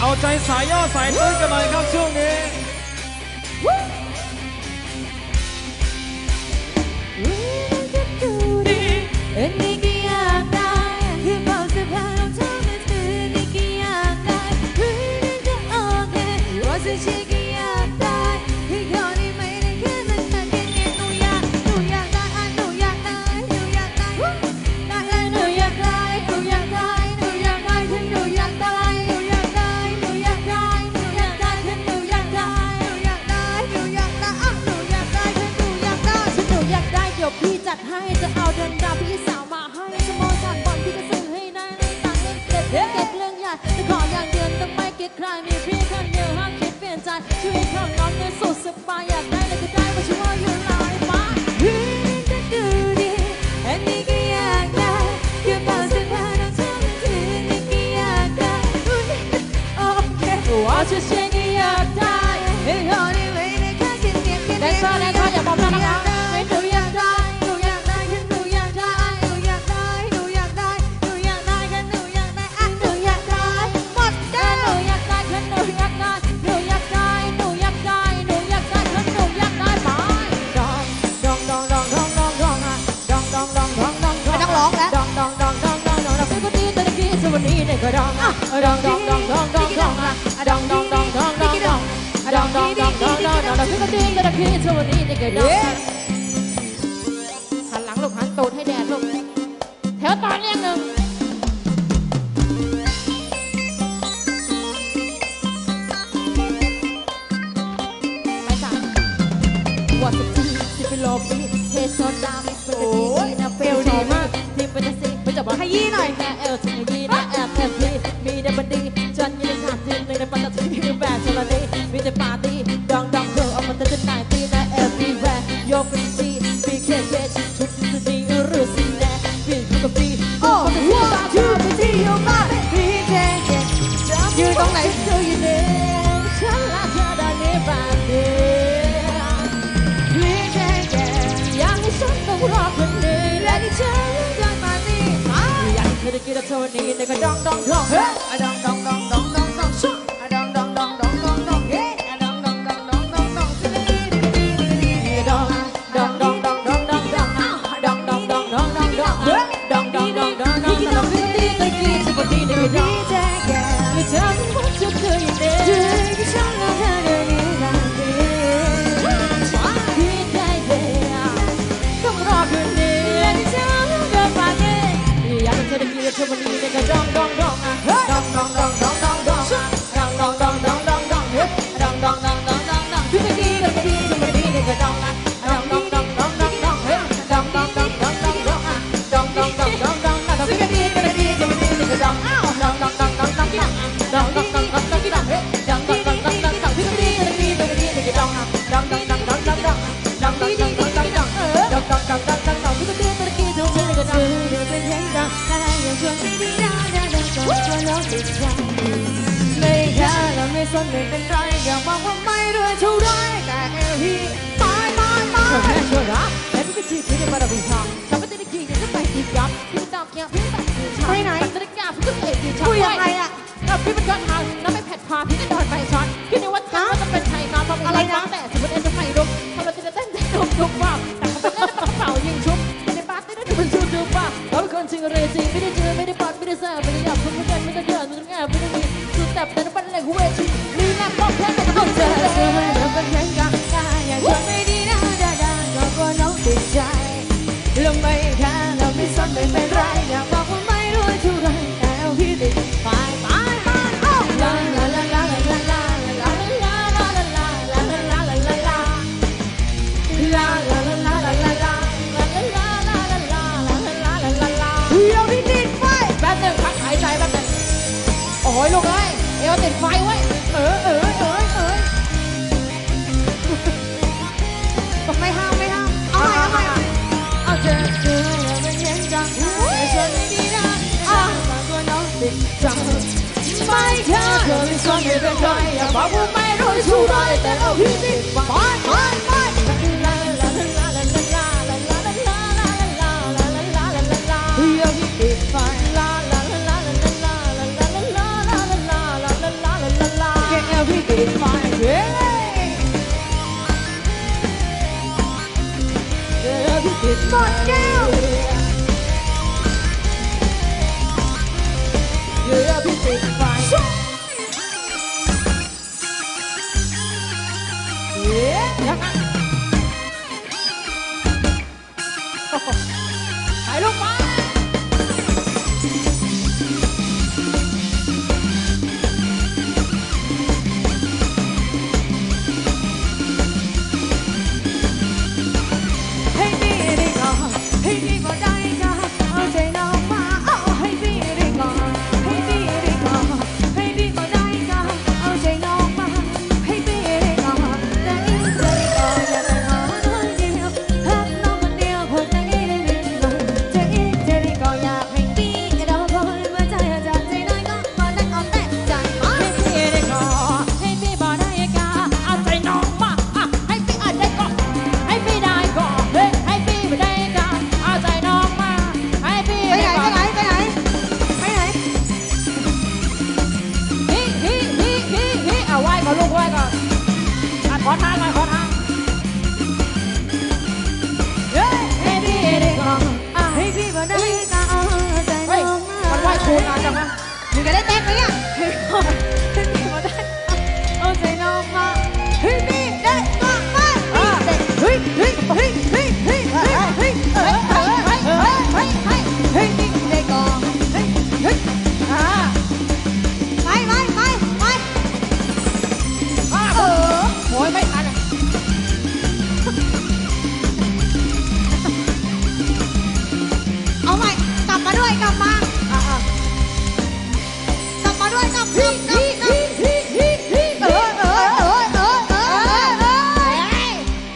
เอาใจสายย่อสายตื้นกันหน่อยครับช่วงนี้ จัดให้จะเอาเดินดาวพี่สาวมาให้สโมสรบอลพี่ก็ซื้อให้ได้เรื่องตัางเรื่องเด็ดเก็บเรื่องใหญ่จะขออย่างเดียวต้องไม่เก็บใครมีพี่คนเดียว องดองดองดองดองดองดองดองดองดองดองดองดองดองดองดองดองคือก็ดึงก็ตะคือสวัสดีเด็กๆดองหันหลังลูกหันตูดให้แดดลูกแถวตอนเรียงหนึ่งไปจ้ะว่าสุดที่สิบโลปีเทโซดาไม่เป็นดีนะเฟลดีมากทีมเป็นสิเป็นจะบอกขยี้หน่อยแม่เออขยี้นะ มีแต่ปาร์ตี้ดองดองเธอออกมาเต้นจนนายตีนะ everywhere ยกกันจี BKK ชุดสีนี้หรือสีแน่เปลี่ยนกับปีโอ้โหยืนที่อยู่บ้าน BKK ยืนตรงไหนเธออยู่เนี่ยฉันรักเธอได้ในบ้านเดียว BKK อยังให้ฉันต้องรอคนนี้และที่ฉันยังมานี่อยากให้เธอได้กินเท่านี้ในกระดองดองดองเฮ้ยดองดองดอง ฉันไม่เป็นไรอย่ามองว่าไม่รื่องเท่าแต่เอลฮีตายตายตายเชื่อนะแค่ที่กรชีพที่ได้มาดับอีกครั้งฉันไม่ได้ยินยังจะไปอีกครับพี่ตามแกพี่ตัดสีชาไปไหนจะได้แก้พี่ก็เตะดีชาคุยยังไงอะกับพี่เป็นยอดทางแล้วไม่แผดพาพี่ก็โดนไปช็อตพี่นึกว่าทางจะเป็นไทยมาเพรอะไรนะแต่สมมติเอ็นจะไปรุกพอไรจะเต้นได้ดุกดุกว่าแต่เขาเป็นเล่นกระเป๋ายิงชุบในปาร์ตี้นั่นเป็นชุดดูป่ะเราเป็นคนจริงเรจริงไม่ได้เจอไม่ได้ปอดไม่ได้แซ่บไม่ได้หยาบคนไม่ได้ไม่ได้เดือดไม่ได้แง่มีสุดแต่แต่ละปันแหลกเวที โอ้ยลูกเอ้ยเอวติดไฟไว้ 家可能酸也别拽呀，把我卖肉出来，带到平地买买买。Fuck you! You're a big fine. ไปลูกไป โหนานจังวะมึงจะได้เต้นไหมอะ